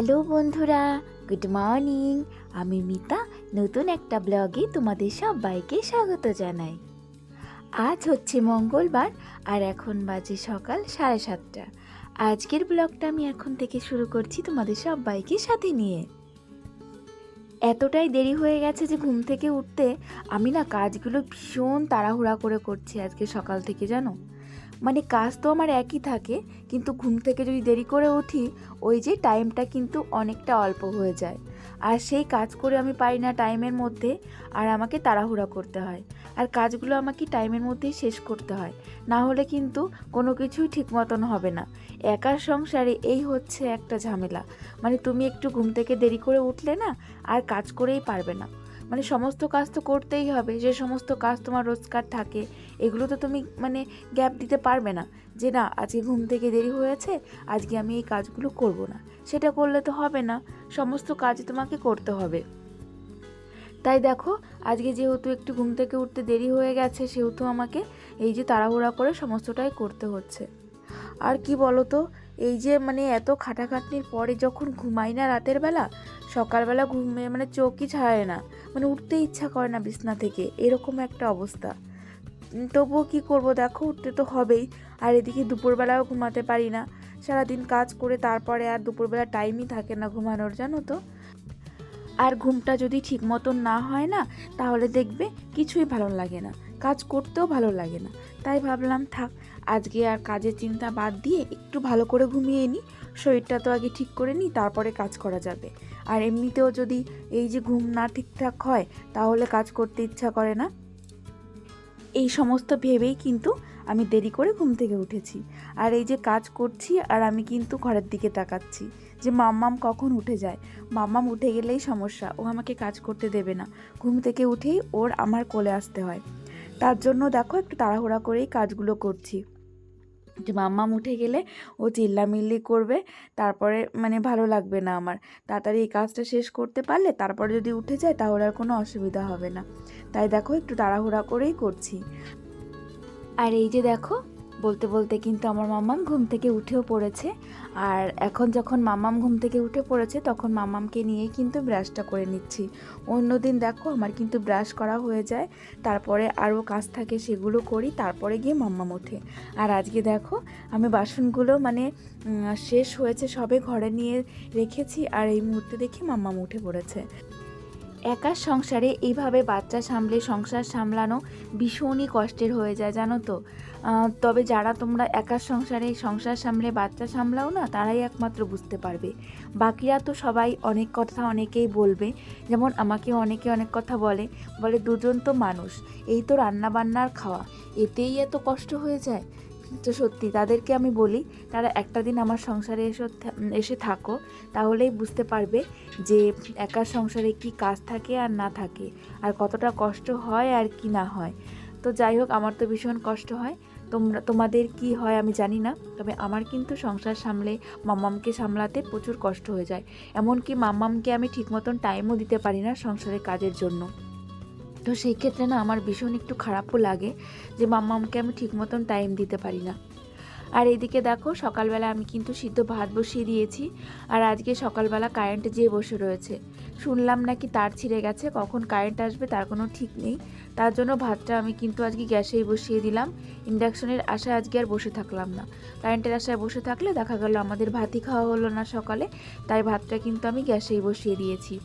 Hello বন্ধুরা, good morning. আমি মিতা, নতুন একটা ব্লগে তোমাদের সবাইকে স্বাগত জানাই। আজ হচ্ছে মঙ্গলবার আর এখন বাজে সকাল সাড়ে সাতটা। আজকের ব্লগটা আমি এখন থেকে শুরু করছি তোমাদের সবাইকে সাথে নিয়ে। এতটাই দেরি হয়ে গেছে যে ঘুম থেকে উঠতে আমি না কাজগুলো ভীষণ তাড়াহুড়া করে করছি আজকে সকাল থেকে, জানো? মানে কাজ তো আমার একই থাকে, কিন্তু ঘুম থেকে যদি দেরি করে উঠি, ওই যে টাইমটা কিন্তু অনেকটা অল্প হয়ে যায়। আর সেই কাজ করে আমি পাই না টাইমের মধ্যে আর আমাকে তাড়াহুড়া করতে হয়। আর কাজগুলো আমাকে টাইমের মধ্যেই শেষ করতে হয়। না হলে কিন্তু কোনো কিছুই ঠিক মতন হবে না। একার সংসারে এই হচ্ছে একটা ঝামেলা। মানে তুমি একটু ঘুম থেকে দেরি করে উঠলে না আর কাজ করেই পারবে না। মানে সমস্ত কাজ তো করতেই হবে, যে সমস্ত কাজ তোমার রোজগার থাকে, এগুলো তো তুমি মানে গ্যাপ দিতে পারবে না, যে না, আজকে ঘুম থেকে দেরি হয়েছে, আজকে আমি এই কাজগুলো করব না, সেটা করলে তো হবে না, সমস্ত কাজ তোমাকে করতে হবে। তাই দেখো, আজকে যেহেতু একটু ঘুম থেকে উঠতে দেরি হয়ে গেছে, সেহেতু আমাকে এই যে তাড়াহুড়া করে সমস্তটাই করতে হচ্ছে। আর কি বলো তো এই যে মানে এত খাটাখাটনির পরে যখন ঘুমাই না রাতের বেলা, সকালবেলা ঘুমে মানে চোখই ছাড়ে না মানে উঠতে ইচ্ছা করে না বিছনা থেকে, এরকম একটা অবস্থা। তবুও কি করব দেখো, উঠতে তো হবেই, আর এদিকে দুপুরবেলাও ঘুমাতে পারি না। সারাদিন কাজ করে তারপরে আর দুপুরবেলা টাইমই থাকে না ঘুমানোর, জানো তো। আর ঘুমটা যদি ঠিক মতন না হয় না, তাহলে দেখবে কিছুই ভালো লাগে না, কাজ করতেও ভালো লাগে না। তাই ভাবলাম, থাক আজকে আর কাজের চিন্তা বাদ দিয়ে একটু ভালো করে ঘুমিয়ে নিই শরীরটা তো আগে ঠিক করে নিই তারপরে কাজ করা যাবে। আর এমনিতেও যদি এই যে ঘুম না ঠিকঠাক হয়, তাহলে কাজ করতে ইচ্ছা করে না। এই সমস্ত ভেবেই কিন্তু আমি দেরি করে ঘুম থেকে উঠেছি। আর এই যে কাজ করছি আর আমি কিন্তু ঘরের দিকে তাকাচ্ছি যে মাম্মাম কখন উঠে যায়। মাম্মাম উঠে গেলেই সমস্যা, ও আমাকে কাজ করতে দেবে না। ঘুম থেকে উঠেই ওর আমার কোলে আসতে হয়। তার জন্য দেখো একটু তাড়াহুড়া করেই কাজগুলো করছি। যে মাম্মাম উঠে গেলে ও চিল্লামিল্লি করবে, তারপরে মানে ভালো লাগবে না আমার। তাড়াতাড়ি এই কাজটা শেষ করতে পারলে তারপরে যদি উঠে যায় তাহলে আর কোনো অসুবিধা হবে না। তাই দেখো একটু তাড়াহুড়া করেই করছি। আর এই যে দেখো বলতে বলতে কিন্তু আমার মাম্মাম ঘুম থেকে উঠেও পড়েছে। আর এখন যখন মাম্মাম ঘুম থেকে উঠে পড়েছে, তখন মাম্মামকে নিয়েই কিন্তু ব্রাশটা করে নিচ্ছি। অন্যদিন দেখো, আমার কিন্তু ব্রাশ করা হয়ে যায়। তারপরে আরও কাজ থাকে, সেগুলো করি, তারপরে গিয়ে মাম্মাম ওঠে। আর আজকে দেখো, আমি বাসনগুলো মানে শেষ হয়েছে, সবে ঘরে নিয়ে রেখেছি, আর এই মুহূর্তে দেখি মাম্মাম উঠে পড়েছে। একা সংসারে এইভাবে বাচ্চা সামলে, সংসার সামলানো ভীষণই কষ্টের হয়ে যায়, জানো তো। তবে যারা তোমরা একা সংসারে, সংসার সামলে বাচ্চা সামলাও না, তারাই একমাত্র বুঝতে পারবে। বাকিরা তো সবাই অনেক কথা অনেকেই বলবে। যেমন আমাকে অনেকে অনেক কথা বলে বলে, দুজন তো মানুষ, এই তো রান্না বান্নার খাওয়া, এতেই এত কষ্ট হয়ে যায়? তো সত্যি তাদেরকে আমি বলি, তারা একটা দিন আমার সংসারে এসে এসে থাকো, তাহলেই বুঝতে পারবে যে একার সংসারে কি কাজ থাকে আর না থাকে, আর কতটা কষ্ট হয় আর কি না হয়। তো যাই হোক, আমার তো ভীষণ কষ্ট হয়। তোমরা, তোমাদের কি হয় আমি জানি না, তবে আমার কিন্তু সংসার সামলে, মাম্মামকে সামলাতে প্রচুর কষ্ট হয়ে যায়। এমনকি মাম্মামকে আমি ঠিক মতন টাইমও দিতে পারি না সংসারের কাজের জন্য। তো সেই ক্ষেত্রে না আমার ভীষণ একটু খারাপও লাগে যে, মাম্মামকে আমি ঠিক মতন টাইম দিতে পারি না। আর এদিকে দেখো, সকালবেলা আমি কিন্তু সিদ্ধ ভাত বসিয়ে দিয়েছি। আর আজকে সকালবেলা কারেন্ট যেয়ে বসে রয়েছে, শুনলাম নাকি তার ছিঁড়ে গেছে, কখন কারেন্ট আসবে তার কোনো ঠিক নেই। তার জন্য ভাতটা আমি কিন্তু আজকে গ্যাসেই বসিয়ে দিলাম। ইন্ডাকশনের আশায় আজকে আর বসে থাকলাম না। কারেন্টের আশায় বসে থাকলে দেখা গেল আমাদের ভাতই খাওয়া হলো না সকালে, তাই ভাতটা কিন্তু আমি গ্যাসেই বসিয়ে দিয়েছি।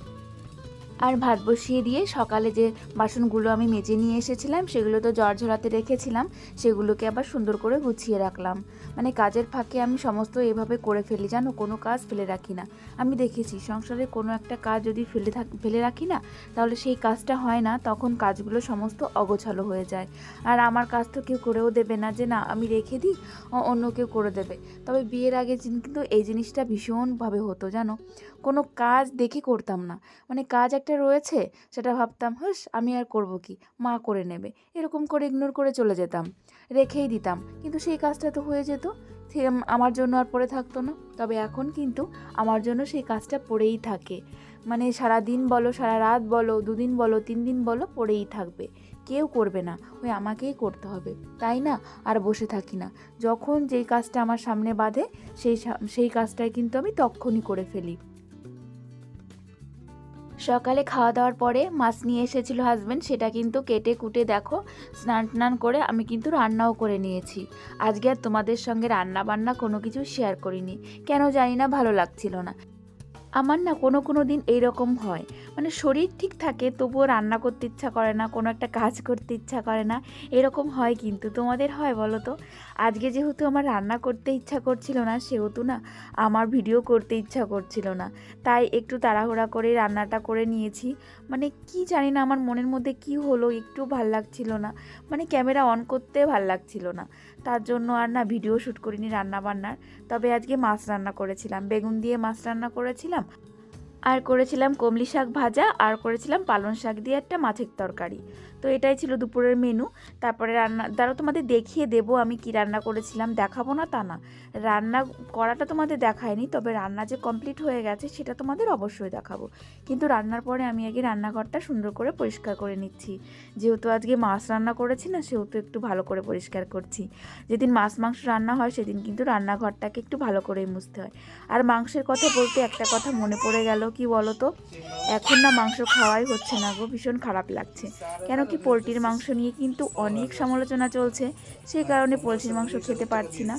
আর ভাত বসিয়ে দিয়ে সকালে যে বাসনগুলো আমি মেজে নিয়ে এসেছিলাম, সেগুলো তো জ্বর ঝরাতে রেখেছিলাম, সেগুলোকে আবার সুন্দর করে গুছিয়ে রাখলাম। মানে কাজের ফাঁকে আমি সমস্ত এভাবে করে ফেলি, জানো? কোনো কাজ ফেলে রাখি না। আমি দেখেছি, সংসারে কোনো একটা কাজ যদি ফেলে থাক, ফেলে রাখি না, তাহলে সেই কাজটা হয় না, তখন কাজগুলো সমস্ত অগোছালো হয়ে যায়। আর আমার কাজ তো কেউ করেও দেবে না যে, না, আমি রেখে দিই অন্য কেউ করে দেবে। তবে বিয়ের আগে কিন্তু এই জিনিসটা ভীষণভাবে হতো, জানো? কোনো কাজ দেখে করতাম না। মানে কাজ একটা রয়েছে, সেটা ভাবতাম হুস আমি আর করব কি? মা করে নেবে। এরকম করে ইগনোর করে চলে যেতাম, রেখেই দিতাম। কিন্তু সেই কাজটা তো হয়ে যেত। আমার জন্য আর পড়ে থাকতো না। তবে এখন কিন্তু আমার জন্য সেই কাজটা পড়েই থাকে। মানে সারা দিন বলো, সারা রাত বলো, দুদিন বলো, তিন দিন বলো, পড়েই থাকবে। কেউ করবে না। ওই আমাকেই করতে হবে। তাই না? আর বসে থাকি না। যখন যেই কাজটা আমার সামনে বাঁধে, সেই সেই কাজটাই কিন্তু আমি তক্ষণই করে ফেলি। সকালে খাওয়া দাওয়ার পরে মাছ নিয়ে এসেছিল হাজব্যান্ড সেটা কিন্তু কেটে কুটে দেখো, স্নান টান করে আমি কিন্তু রান্নাও করে নিয়েছি। আজকে আর তোমাদের সঙ্গে রান্না বান্না কোনো কিছু শেয়ার করিনি। কেন জানি না, ভালো লাগছিল না। আমার না কোনো কোনো দিন এইরকম হয়। মানে শরীর ঠিক থাকে তবুও রান্না করতে ইচ্ছা করে না, কোনো একটা কাজ করতে ইচ্ছা করে না, এরকম হয় কিন্তু। তোমাদের হয় বলো তো? আজকে যেহেতু আমার রান্না করতে ইচ্ছা করছিল না, সেহেতু না আমার ভিডিও করতে ইচ্ছা করছিল না। তাই একটু তাড়াহুড়া করে রান্নাটা করে নিয়েছি। মানে কি জানি না, আমার মনের মধ্যে কি হলো একটু ভালো লাগছিল না। মানে ক্যামেরা অন করতে ভালো লাগছিল না। তার জন্য আর না ভিডিও শ্যুট করিনি রান্না বান্নার তবে আজকে মাছ রান্না করেছিলাম। বেগুন দিয়ে মাছ রান্না করেছিলাম। আর করেছিলাম কমলি শাক ভাজা আর করেছিলাম পালং শাক দিয়ে একটা মাছের তরকারি। তো এটাই ছিল দুপুরের মেনু তারপরে রান্না দ্বারা তোমাদের দেখিয়ে দেবো আমি কি রান্না করেছিলাম, দেখাবো না তা না। রান্না করাটা তোমাদের দেখায়নি, তবে রান্না যে কমপ্লিট হয়ে গেছে সেটা তোমাদের অবশ্যই দেখাবো। কিন্তু রান্নার পরে আমি আগে রান্নাঘরটা সুন্দর করে পরিষ্কার করে নিচ্ছি। যেহেতু আজকে মাছ রান্না করেছি না, সেহেতু একটু ভালো করে পরিষ্কার করছি। যেদিন মাছ মাংস রান্না হয়, সেদিন কিন্তু রান্নাঘরটাকে একটু ভালো করেই মুছতে হয়। আর মাংসের কথা বলতে একটা কথা মনে পড়ে গেল কি বলো তো এখন না মাংস খাওয়াই হচ্ছে না গো, ভীষণ খারাপ লাগছে। কেন কি পোলট্রির মাংস নিয়ে কিন্তু অনেক সমালোচনা চলছে, সেই কারণে পোলট্রির মাংস খেতে পারছি না।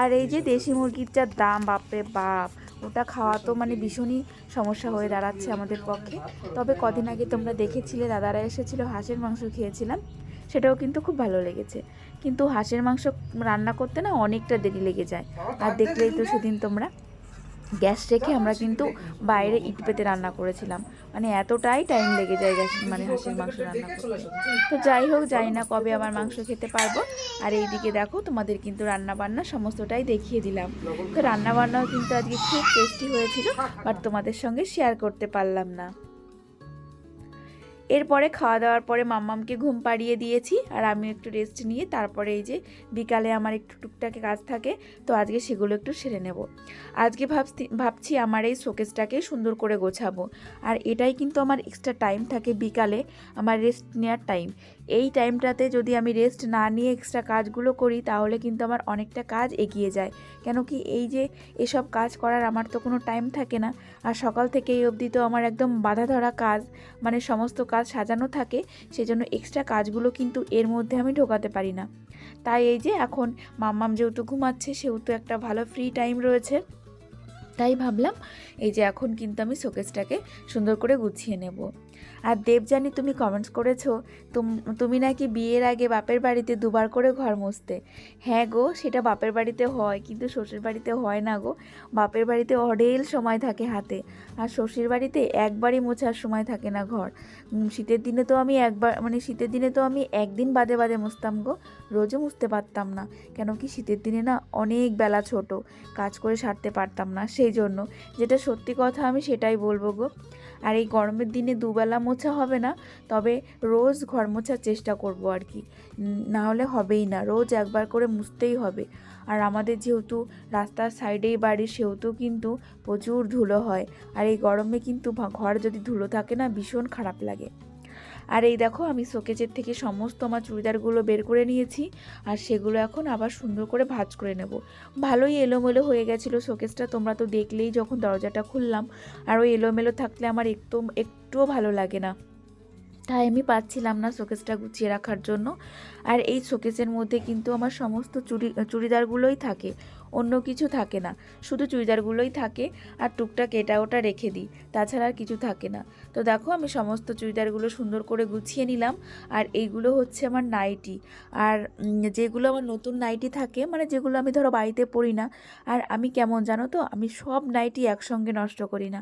আর এই যে দেশি মুরগির যা দাম, বাপরে বাপ, ওটা খাওয়া তো মানে ভীষণই সমস্যা হয়ে দাঁড়াচ্ছে আমাদের পক্ষে। তবে কদিন আগে তোমরা দেখেছিলে, দাদারা এসেছিল, হাঁসের মাংস খেয়েছিলাম, সেটাও কিন্তু খুব ভালো লেগেছে। কিন্তু হাঁসের মাংস রান্না করতে না অনেকটা দেরি লেগে যায়, আর দেখলেই তো সেদিন তোমরা। গ্যাস রেখে আমরা কিন্তু বাইরে ইট পেতে রান্না করেছিলাম। মানে এতটাই টাইম লেগে যায় গ্যাস মানে হাঁসের মাংস রান্না করতে। তো যাই হোক যাই না কবে আমার মাংস খেতে পারব। আর এইদিকে দেখো, তোমাদের কিন্তু রান্না বান্না সমস্তটাই দেখিয়ে দিলাম। তো রান্না বান্নাও কিন্তু আজকে খুব টেস্টি হয়েছিল বাট তোমাদের সঙ্গে শেয়ার করতে পারলাম না। এরপরে খাওয়া দাওয়ার পরে মাম্মামকে ঘুম পাড়িয়ে দিয়েছি আর আমি একটু রেস্ট নিয়ে তারপরে এই যে বিকালে আমার একটু টুকটাকে কাজ থাকে, তো আজকে সেগুলো একটু সেরে নেব। আজকে ভাবছি ভাবছি আমার এই শোকেসটাকে সুন্দর করে গোছাবো। আর এটাই কিন্তু আমার এক্সট্রা টাইম থাকে বিকালে, আমার রেস্ট নেওয়ার টাইম এই টাইমটাতে যদি আমি রেস্ট না নিয়ে এক্সট্রা কাজগুলো করি, তাহলে কিন্তু আমার অনেকটা কাজ এগিয়ে যায়। কেন কি এই যে এসব কাজ করার আমার তো কোনো টাইম থাকে না। আর সকাল থেকে এই অবধি তো আমার একদম বাধা ধরা কাজ মানে সমস্ত কাজ সাজানো থাকে, সেজন্য এক্সট্রা কাজগুলো কিন্তু এর মধ্যে আমি ঢোকাতে পারি না। তাই এই যে এখন মাম্মাম যেহেতু ঘুমাচ্ছে, সেহেতু একটা ভালো ফ্রি টাইম রয়েছে। তাই ভাবলাম এই যে এখন কিন্তু আমি শোকেসটাকে সুন্দর করে গুছিয়ে নেব। আর দেবজানি তুমি কমেন্টস করেছ, তুম- নাকি বিয়ের আগে বাপের বাড়িতে দুবার করে ঘর মুছতে। হ্যাঁ গো, সেটা বাপের বাড়িতে হয়, কিন্তু শ্বশুর বাড়িতে হয় না গো। বাপের বাড়িতে অঢেল সময় থাকে হাতে, আর শ্বশুর বাড়িতে একবারই মোছার সময় থাকে না ঘর। শীতের দিনে তো আমি একবার মানে শীতের দিনে তো আমি একদিন বাদে বাদে মুছতাম গো, রোজও মুছতে পারতাম না, কেন কি শীতের দিনে না অনেক বেলা ছোট, কাজ করে সারতে পারতাম না, সেই জন্য। যেটা সত্যি কথা আমি সেটাই বলব গো। আর এই গরমের দিনে দুবেলা মোছা হবে না, তবে রোজ ঘর মোছার চেষ্টা করব আর কি। না হলে হবেই না, রোজ একবার করে মুছতেই হবে। আর আমাদের যেহেতু রাস্তার সাইডেই বাড়ি, সেহেতু কিন্তু প্রচুর ধুলো হয়। আর এই গরমে কিন্তু ঘর যদি ধুলো থাকে না, ভীষণ খারাপ লাগে। আর এই দেখো, আমি শোকেজের থেকে সমস্ত আমার চুড়িদারগুলো বের করে নিয়েছি আর সেগুলো এখন আবার সুন্দর করে ভাজ করে নেব। ভালোই এলোমেলো হয়ে গেছিল শোকেসটা তোমরা তো দেখলেই যখন দরজাটা খুললাম। আর ওই এলোমেলো থাকলে আমার একদম একটুও ভালো লাগে না। তাই আমি পাচ্ছিলাম না শোকেসটা গুছিয়ে রাখার জন্য। আর এই শোকেসের মধ্যে কিন্তু আমার সমস্ত চুড়ি, চুড়িদারগুলোই থাকে। অন্য কিছু থাকে না। শুধু চুড়িদারগুলোই থাকে আর টুকটাক এটা ওটা রেখে দিই, তাছাড়া আর কিছু থাকে না। তো দেখো আমি সমস্ত চুড়িদারগুলো সুন্দর করে গুছিয়ে নিলাম আর এইগুলো হচ্ছে আমার নাইটি। আর যেগুলো আমার নতুন নাইটি থাকে মানে যেগুলো আমি ধরো বাড়িতে পরি না, আর আমি কেমন জানো তো, আমি সব নাইটি একসঙ্গে নষ্ট করি না।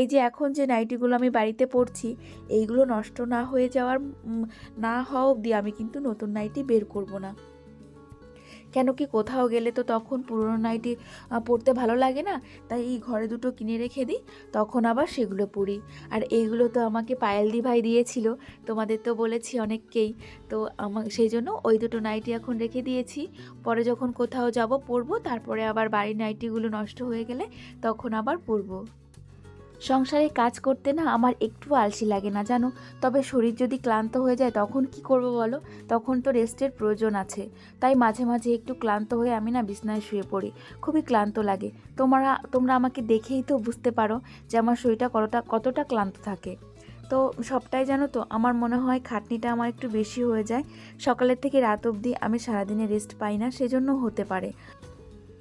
এই যে এখন যে নাইটিগুলো আমি বাড়িতে পরছি, এইগুলো নষ্ট না হয়ে যাওয়ার না হওয়া অবধি আমি কিন্তু নতুন নাইটি বের করব না। কেন কি কোথাও গেলে তো তখন পুরনো নাইটি পরতে ভালো লাগে না? তাই এই ঘরে দুটো কিনে রেখে দিই, তখন আবার সেগুলো পরি। আর এইগুলো তো আমাকে পায়েল দি ভাই দিয়েছিল, তোমাদের তো বলেছি অনেককেই। তো আমার সেই জন্য ওই দুটো নাইটি এখন রেখে দিয়েছি। পরে যখন কোথাও যাব পরবো, তারপরে আবার বাড়ির নাইটিগুলো নষ্ট হয়ে গেলে তখন আবার পরবো। সংসারে কাজ করতে না আমার একটু আলসি লাগে না, জানো? তবে শরীর যদি ক্লান্ত হয়ে যায় তখন কি করব বলো? তখন তো রেস্টের প্রয়োজন আছে। তাই মাঝে মাঝে একটু ক্লান্ত হয়ে আমি না বিছনায় শুয়ে পড়ি। খুবই ক্লান্ত লাগে। তোমরা তোমরা আমাকে দেখেই তো বুঝতে পারো যে আমার শরীরটা কতটা কতটা ক্লান্ত থাকে। তো সবটাই জানো তো, আমার মনে হয় খাটনিটা আমার একটু বেশি হয়ে যায়। সকালের থেকে রাত অবধি আমি সারাদিনে রেস্ট পাই না, সেজন্য হতে পারে।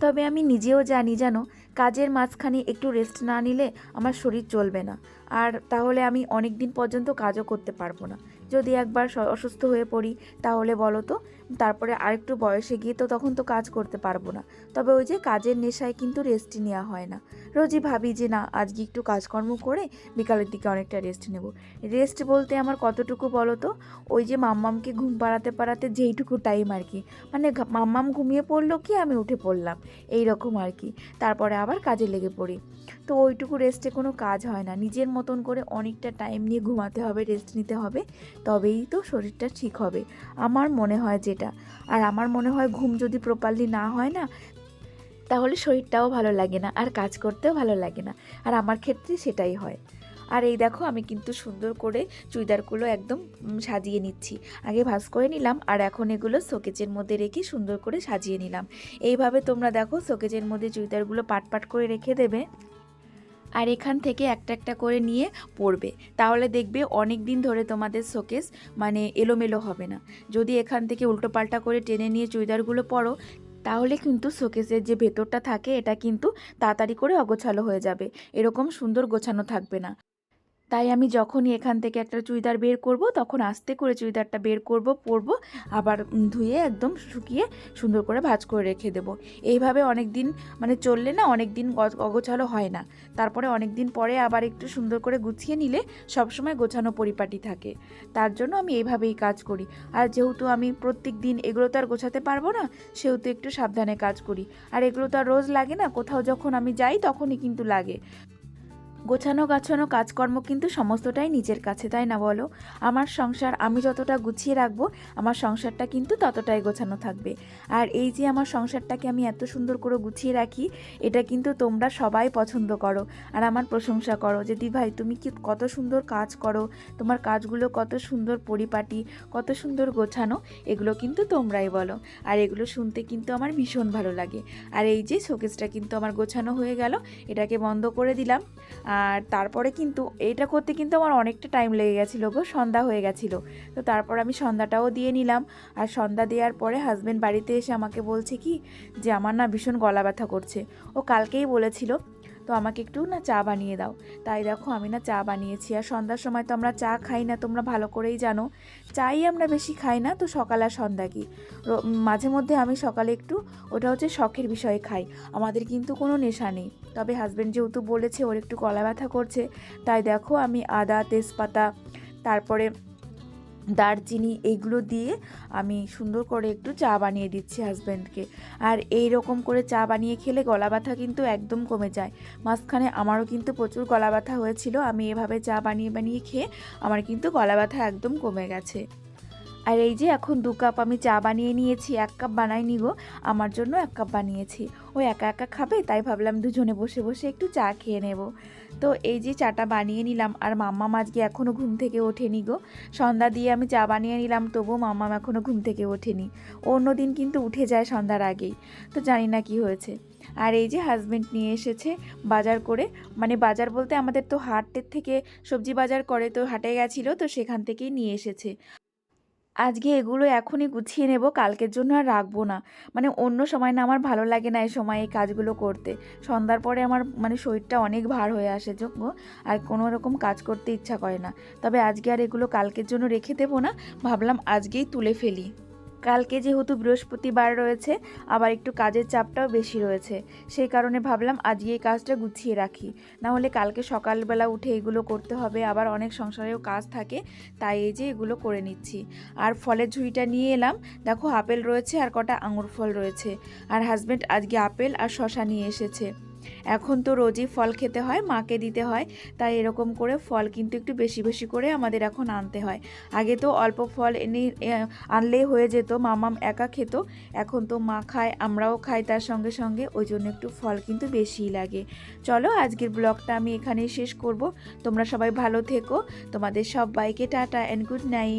তবে আমি নিজেও জানি জানো কাজের মাঝখানে একটু রেস্ট না নিলে আমার শরীর চলবে না। আর তাহলে আমি অনেক দিন পর্যন্ত কাজও করতে পারব না। যদি একবার অসুস্থ হয়ে পড়ি, তাহলে বলো তো তারপরে আরেকটু বয়সে গিয়ে তো তখন তো কাজ করতে পারব না। তবে ওই যে কাজের নেশায় কিন্তু রেস্টই নেওয়া হয় না। রোজই ভাবি যে না, আজকে একটু কাজকর্ম করে বিকালের দিকে অনেকটা রেস্ট নেব। রেস্ট বলতে আমার কতটুকু বলো তো? ওই যে মাম্মামকে ঘুম পাড়াতে পাড়াতে যেইটুকু টাইম আর কি। মানে মাম্মাম ঘুমিয়ে পড়ল কি, আমি উঠে পড়লাম। এই রকম আর কি। তারপরে আবার কাজে লেগে পড়ি। তো ওইটুকু রেস্টে কোনো কাজ হয় না। নিজের মতন করে অনেকটা টাইম নিয়ে ঘুমাতে হবে রেস্ট নিতে হবে, তবেই তো শরীরটা ঠিক হবে। আমার মনে হয় যেটা আর আমার মনে হয় ঘুম যদি প্রপারলি না হয় না, তাহলে শরীরটাও ভালো লাগে না, আর কাজ করতেও ভালো লাগে না। আর আমার ক্ষেত্রে সেটাই হয়। আর এই দেখো, আমি কিন্তু সুন্দর করে চুড়িদারগুলো একদম সাজিয়ে নিচ্ছি। আগে ভাঁজ করে নিলাম, আর এখন এগুলো শোকেজের মধ্যে রেখে সুন্দর করে সাজিয়ে নিলাম। এইভাবে তোমরা দেখো, শোকেজের মধ্যে চুড়িদারগুলো পাট পাট করে রেখে দেবে। আর এখান থেকে একটা একটা করে নিয়ে পড়বে। তাহলে দেখবে অনেক দিন ধরে তোমাদের শোকেস মানে এলোমেলো হবে না। যদি এখান থেকে উল্টোপাল্টা করে টেনে নিয়ে চুড়িদারগুলো পরো তাহলে কিন্তু শোকেসের যে ভেতরটা থাকে, এটা কিন্তু তাড়াতাড়ি করে অগোছালো হয়ে যাবে। এরকম সুন্দর গোছানো থাকবে না। তাই আমি যখনই এখান থেকে একটা চুড়িদার বের করব, তখন আস্তে করে চুড়িদারটা বের করব, পরব, আবার ধুয়ে একদম শুকিয়ে সুন্দর করে ভাজ করে রেখে দেব। এইভাবে অনেক দিন মানে চললে না অনেক দিন অগোছালো হয় না। তারপরে অনেক দিন পরে আবার একটু সুন্দর করে গুছিয়ে নিলে সবসময় গোছানো পরিপাটি থাকে। তার জন্য আমি এইভাবেই কাজ করি। আর যেহেতু আমি প্রত্যেক দিন এগুলো তো আর গোছাতে পারব না, সেহেতু একটু সাবধানে কাজ করি। আর এগুলো তো আর রোজ লাগে না, কোথাও যখন আমি যাই তখনই কিন্তু লাগে। গোছানো গাছানো কাজকর্ম কিন্তু সমস্তটাই নিজের কাছে, তাই না বলো? আমার সংসার আমি যতটা গুছিয়ে রাখব, আমার সংসারটা কিন্তু ততটাই গোছানো থাকবে। আর এই যে আমার সংসারটাকে আমি এত সুন্দর করে গুছিয়ে রাখি, এটা কিন্তু তোমরা সবাই পছন্দ করো। আর আমার প্রশংসা করো যে দি ভাই, তুমি কি কত সুন্দর কাজ করো, তোমার কাজগুলো কত সুন্দর পরিপাটি, কত সুন্দর গোছানো, এগুলো কিন্তু তোমরাই বলো। আর এগুলো শুনতে কিন্তু আমার ভীষণ ভালো লাগে। আর এই যে শোকেসটা কিন্তু আমার গোছানো হয়ে গেল, এটাকে বন্ধ করে দিলাম। আর তারপরে কিন্তু এটা করতে কিন্তু আমার অনেকটা টাইম লেগে গেছিল গো, সন্ধ্যা হয়ে গেছিল। তো তারপর আমি সন্ধ্যাটাও দিয়ে নিলাম। আর সন্ধ্যা দেওয়ার পরে হাজব্যান্ড বাড়িতে এসে আমাকে বলছে কি, যে আমার না ভীষণ গলা ব্যথা করছে। ও কালকেই বলেছিল তো আমাকে একটু না চা বানিয়ে দাও। তাই দেখো আমি না চা বানিয়েছি। আর সন্ধ্যার সময় তো আমরা চা খাই না, তোমরা ভালো করেই জানো। চাই আমরা বেশি খাই না, তো সকাল আর সন্ধ্যা কি? মাঝে মধ্যে আমি সকালে একটু ওটা হচ্ছে শখের বিষয়ে খাই। আমাদের কিন্তু কোনো নেশা নেই। তবে হাজব্যান্ড যেহেতু বলেছে, ওর একটু গলা ব্যথা করছে, তাই দেখো আমি আদা, তেজপাতা, তারপরে দারচিনি এইগুলো দিয়ে আমি সুন্দর করে একটু চা বানিয়ে দিচ্ছি হাজব্যান্ডকে আর এই রকম করে চা বানিয়ে খেলে গলা ব্যথা কিন্তু একদম কমে যায়। মাঝখানে আমারও কিন্তু প্রচুর গলা ব্যথা হয়েছিল, আমি এভাবে চা বানিয়ে বানিয়ে খেয়ে আমার কিন্তু গলা ব্যথা একদম কমে গেছে। আর এই যে এখন দু কাপ আমি চা বানিয়ে নিয়েছি, এক কাপ বানাইনি গো আমার জন্য এক কাপ বানিয়েছি। ও একা একা খাবে, তাই ভাবলাম দুজনে বসে বসে একটু চা খেয়ে নেব। তো এই যে চাটা বানিয়ে নিলাম, আর মাম্মা আজকে এখনও ঘুম থেকে ওঠেনি গো। সন্ধ্যা দিয়ে আমি চা বানিয়ে নিলাম, তবুও মাম্মাম এখনও ঘুম থেকে ওঠেনি। অন্য দিন কিন্তু উঠে যায় সন্ধ্যার আগেই। তো জানি না কি হয়েছে। আর এই যে হাজবেন্ড নিয়ে এসেছে বাজার করে মানে বাজার বলতে আমাদের তো হাটের থেকে সবজি বাজার করে, তো হাটে গেছিল, তো সেখান থেকেই নিয়ে এসেছে। আজকে এগুলো এখনই গুছিয়ে নেব, কালকের জন্য আর রাখব না। মানে অন্য সময় না আমার ভালো লাগে না এই সময় এই কাজগুলো করতে। সন্ধ্যার পরে আমার মানে শরীরটা অনেক ভার হয়ে আসে যোগ্য আর কোনো রকম কাজ করতে ইচ্ছা করে না। তবে আজকে আর এগুলো কালকের জন্য রেখে দেবো না, ভাবলাম আজকেই তুলে ফেলি। কালকে যেহেতু বৃহস্পতিবার রয়েছে, আবার একটু কাজের চাপটাও বেশি রয়েছে। সেই কারণে ভাবলাম আজকে এই কাজটা গুছিয়ে রাখি। না হলে কালকে সকালবেলা উঠে এগুলো করতে হবে, আবার অনেক সংসারেও কাজ থাকে, তাই এই যে এগুলো করে নিচ্ছি। আর ফলের ঝুড়িটা নিয়ে এলাম, দেখো আপেল রয়েছে আর কটা আঙুর ফল রয়েছে। আর হাজব্যান্ড আজকে আপেল আর শশা নিয়ে এসেছে। এখন তো রোজই ফল খেতে হয়, মাকে দিতে হয়, তাই এরকম করে ফল কিন্তু একটু বেশি বেশি করে আমাদের এখন আনতে হয়। আগে তো অল্প ফল এনে আনলেই হয়ে যেত মামাম একা খেত, এখন তো মা খায়, আমরাও খাই তার সঙ্গে সঙ্গে, ওই জন্য একটু ফল কিন্তু বেশিই লাগে। চলো আজকের ব্লগটা আমি এখানেই শেষ করব, তোমরা সবাই ভালো থেকো, তোমাদের সবাইকে টাটা অ্যান্ড গুড নাইট